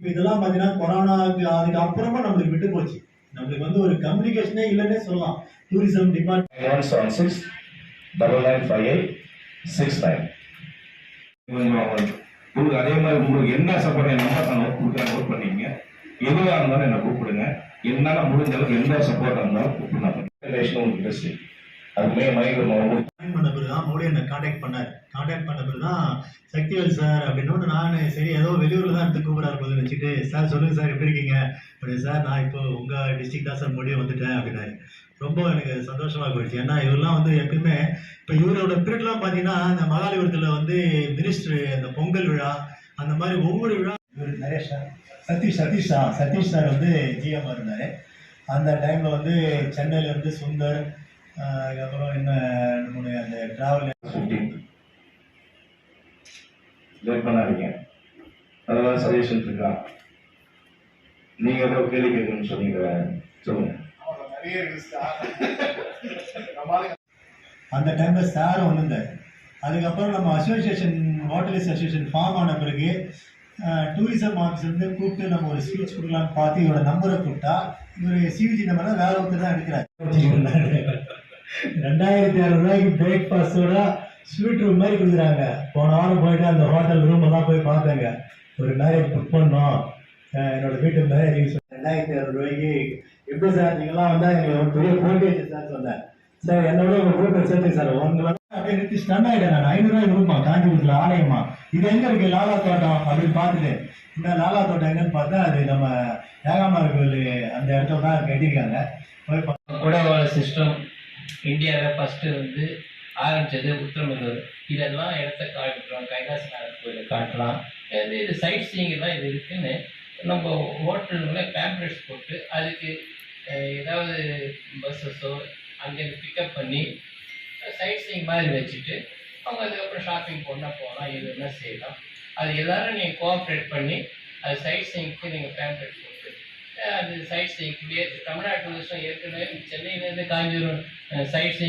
இதெல்லாம் பார்த்தீங்கன்னா கொரோனாக்கு அதுக்கு அப்புறமா நம்மளுக்கு விட்டு போச்சு. நம்மளுக்கு வந்து ஒரு கம்யூனிகேஷனே இல்லைன்னே சொல்லலாம். Tourism department one seven six double nine five eight six nine உங்களுக்கு அதே மாதிரி உங்களுக்கு என்ன சப்போர்ட் என் நம்பர் நான் நோட் கொடுக்குறேன் நோட் பண்ணிக்கங்க எதுவாக இருந்தாலும் என்னை கூப்பிடுங்க. என்னால் முடிஞ்ச அளவுக்கு எந்த சப்போர்ட் இருந்தாலும் பண்ணுறேன் நேஷனல் இண்டஸ்ட்ரி அதுமே மைண்ட் ஜாயின் பண்ண பிறகு தான் மறுபடியும் என்னை காண்டாக்ட் பண்ணார். காண்டாக்ட் பண்ண பிறகு தான் சக்திவேல் சார் அப்படின்னு நான் சரி ஏதோ வெளியூரில் தான் எடுத்து கூப்பிடாரு போது வச்சுட்டு சார் சொல்லுங்க சார் எப்படி இருக்கீங்க? அப்படின்னு சார் நான் இப்போ உங்கள் டிஸ்ட்ரிக்ட் தான் சார் முடிய வந்துட்டேன் அப்படின்னாரு. ரொம்ப எனக்கு சந்தோஷமாக போயிடுச்சு. ஏன்னா இவரெல்லாம் வந்து எப்பயுமே இப்போ இவரோட பீரியட்லாம் பார்த்தீங்கன்னா இந்த மகாலிபுரத்தில் வந்து மினிஸ்டர் இந்த பொங்கல் விழா அந்த மாதிரி ஒவ்வொரு விழா இவர் Naresh sir Satish Satish sir Satish sir வந்து ஜிஎம் இருந்தார். அந்த டைமில் வந்து சென்னையில இருந்து சுந்தர் அதுக்கப்புறம் என்ன ரெண்டு மூணு அந்த டிராவல் ஃபிஃப்டீன் லேட் பண்ணாதீங்க. அதெல்லாம் சஜஷன் இருக்கா நீங்க ஏதோ கேள்வி கேட்கணும்னு சொன்னீங்க. சொல்லுங்க. அந்த டைமில் சாரும் வந்திருந்தார் அதுக்கப்புறம் நம்ம அசோசியேஷன் ஹோட்டலிஸ் அசோசியேஷன் ஃபார்ம் ஆன பிறகு டூரிசம் ஆஃபீஸ்லேருந்து கூப்பிட்டு நம்ம ஒரு ஸ்பீச் கொடுக்கலாம்னு பார்த்து இவரோட நம்பரை கூப்பிட்டா இவர் சிவிஜி நம்பரை வேற ஒருத்தர் தான் எடுக்கிறார். ரெண்டாயிரத்தி அறுநூறுவாய்க்கு பிரேக்ஃபாஸ்டோட ஸ்வீட் ரூம் மாதிரி கொடுக்குறாங்க. போன வாரம் போயிட்டு அந்த ஹோட்டல் ரூம் எல்லாம் போய் பார்த்தேங்க. ஒரு மேரேஜ் புக் பண்ணோம். என்னோட வீட்டு மேரேஜ் ரெண்டாயிரத்தி அறுநூறுவாய்க்கு எப்படி சார் நீங்களாம் வந்தால் எங்களுக்கு ஒரு பெரிய போட்டேஜ் சார் சொன்னேன். சார் என்னோட ஒரு குரூப் சேர்த்து சார் உங்களை அப்படியே நிறுத்தி ஸ்டன் ஆகிட்டேன் நான். ஐநூறுரூவா கொடுப்பா. காஞ்சிபுரத்தில் ஆலயமா. இது எங்க இருக்கு? லாலா தோட்டம் அப்படின்னு பார்த்துட்டு. இந்த லாலா தோட்டம் எங்கன்னு பார்த்தா அது நம்ம ஏகாமர் கோயில் அந்த இடத்துல தான் கட்டியிருக்காங்க. போய் பா- சிஸ்டம் இந்தியாவில் ஃபஸ்ட்டு வந்து ஆரம்பித்தது உத்தரமேரூர் இதெல்லாம் இடத்த காட்டுறோம். கைலாசநாதர் கோயிலை காட்டலாம். இது இது சைட் சீங்கெல்லாம் தான் இது இருக்குதுன்னு நம்ம ஹோட்டலில் பேம்ப்ளெட்ஸ் போட்டு அதுக்கு ஏதாவது பஸ்ஸஸோ அங்கேருந்து பிக்கப் பண்ணி சைட் சீங் மாதிரி வச்சுட்டு அவங்க அதுக்கப்புறம் ஷாப்பிங் போனால் போகலாம். இது என்ன செய்யலாம். அது எல்லோரும் நீங்கள் கோஆப்ரேட் பண்ணி அது சைட் சீங்க்கு நீங்கள் பேம்ப்ளெட்ஸ் சைட் சீயிங் தமிழ்நாட்டு டூரிஸ்டம் ஏற்கனவே சென்னையிலேருந்து காஞ்சிபுரம் சைட் சீயிங்